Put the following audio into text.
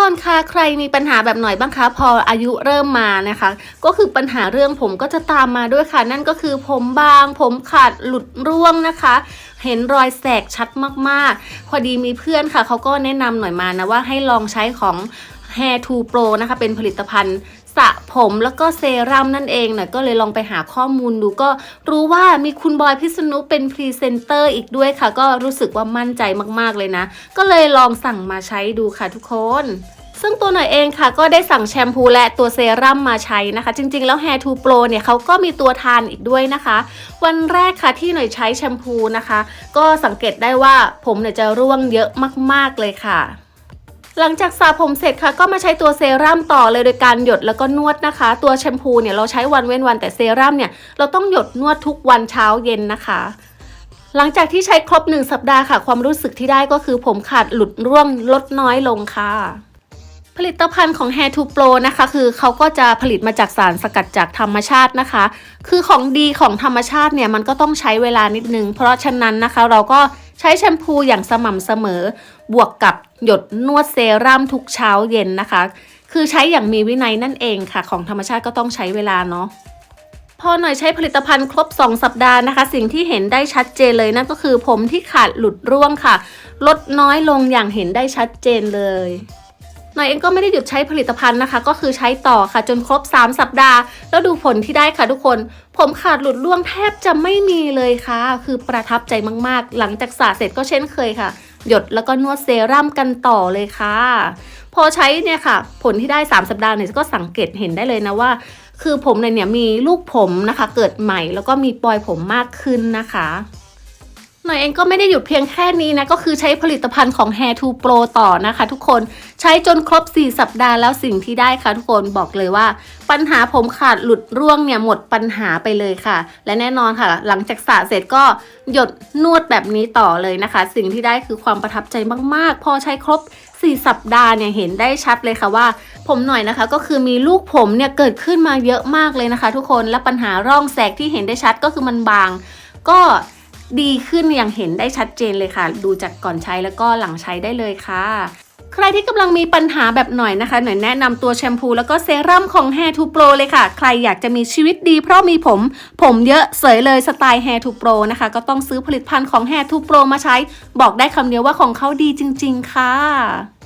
คนคะใครมีปัญหาแบบหน่อยบ้างคะพออายุเริ่มมานะคะ ก็คือปัญหาเรื่องผมก็จะตามมาด้วยค่ะ นั่นก็คือผมบาง ผมขาดหลุดร่วงนะคะ เห็นรอยแสกชัดมากๆ พอดีมีเพื่อนค่ะเขาก็แนะนำหน่อยมานะว่าให้ลองใช้ของ Hair to Pro นะคะ เป็นผลิตภัณฑ์สระผมแล้วก็เซรั่มนั่นเองหน่อยก็เลยลองไปหาข้อมูลดูก็รู้ว่ามีคุณบอยพิษณุเป็นพรีเซนเตอร์อีกด้วยค่ะ ก็รู้สึกว่ามั่นใจมากๆเลยนะ ก็เลยลองสั่งมาใช้ดูค่ะทุกคน ซึ่งตัวหน่อยเองค่ะก็ได้สั่งแชมพูและตัวเซรั่มมาใช้นะคะ จริงๆ แล้ว Hair to Pro เนี่ยเขาก็มีตัวทานอีกด้วยนะคะ วันแรกค่ะที่หน่อยใช้แชมพูนะคะ ก็สังเกตได้ว่าผมเนี่ยจะร่วงเยอะมากๆเลยค่ะหลังจากสระผมเสร็จค่ะก็มาใช้ตัวเซรั่มต่อเลยโดยการหยดแล้วก็นวดนะคะ ตัวแชมพูเนี่ยเราใช้วันเว้นวันแต่เซรั่มเนี่ยเราต้องหยดนวดทุกวันเช้าเย็นนะคะ หลังจากที่ใช้ครบ1สัปดาห์ค่ะ ความรู้สึกที่ได้ก็คือผมขาดหลุดร่วงลดน้อยลงค่ะ ผลิตภัณฑ์ของ Hair to Pro นะคะ คือเขาก็จะผลิตมาจากสารสกัดจากธรรมชาตินะคะ คือของดีของธรรมชาติเนี่ยมันก็ต้องใช้เวลานิดนึง เพราะฉะนั้นนะคะเราก็ใช้แชมพูอย่างสม่ำเสมอ บวกกับหยดนวดเซรั่มทุกเช้าเย็นนะคะ คือใช้อย่างมีวินัยนั่นเองค่ะ ของธรรมชาติก็ต้องใช้เวลาเนาะพอหน่อยใช้ผลิตภัณฑ์ครบ 2 สัปดาห์นะคะ สิ่งที่เห็นได้ชัดเจนเลยนั่นก็คือผมที่ขาดหลุดร่วงค่ะ ลดน้อยลงอย่างเห็นได้ชัดเจนเลย หน่อยเองก็ไม่ได้หยุดใช้ผลิตภัณฑ์นะคะ ก็คือใช้ต่อค่ะจนครบ 3 สัปดาห์ แล้วดูผลที่ได้ค่ะทุกคน ผมขาดหลุดร่วงแทบจะไม่มีเลยค่ะ คือประทับใจมากๆ หลังจากสระเสร็จก็เช่นเคยค่ะ หยดแล้วก็นวดเซรั่มกันต่อเลยค่ะ พอใช้เนี่ยค่ะ ผลที่ได้ 3 สัปดาห์เนี่ยก็สังเกตเห็นได้เลยนะว่า คือผมเนี่ยเนี่ยมีลูกผมนะคะ เกิดใหม่แล้วก็มีปลอยผมมากขึ้นนะคะ หน่อยเองก็ไม่ได้หยุดเพียงแค่นี้นะ ก็คือใช้ผลิตภัณฑ์ของ Hair to Pro ต่อนะคะทุกคนใช้จนครบ 4 สัปดาห์แล้วสิ่งที่ได้ค่ะทุกคนบอกเลยว่า ปัญหาผมขาดหลุดร่วงเนี่ยหมดปัญหาไปเลยค่ะ และแน่นอนค่ะ หลังจากสระเสร็จก็หยดนวดแบบนี้ต่อเลยนะคะ สิ่งที่ได้คือความประทับใจมากๆ พอใช้ครบ 4 สัปดาห์เนี่ยเห็นได้ชัดเลยค่ะว่า ผมหน่อยนะคะ ก็คือมีลูกผมเนี่ยเกิดขึ้นมาเยอะมากเลยนะคะ ทุกคนและปัญหาร่องแสกที่เห็นได้ชัดก็คือมันบาง ก็ ดีขึ้นอย่างเห็นได้ชัดเจนเลยค่ะ ดูจากก่อนใช้แล้วก็หลังใช้ได้เลยค่ะใครที่กำลังมีปัญหาแบบหน่อยนะคะ หน่อยแนะนำตัวแชมพูแล้วก็เซรั่มของ Hair to Pro เลยค่ะ ใครอยากจะมีชีวิตดีเพราะมีผม ผมเยอะเสยเลยสไตล์ Hair to Pro นะคะ ก็ต้องซื้อผลิตภัณฑ์ของ Hair to Pro มาใช้ บอกได้คำเดียวว่าของเขาดีจริง ๆ ค่ะ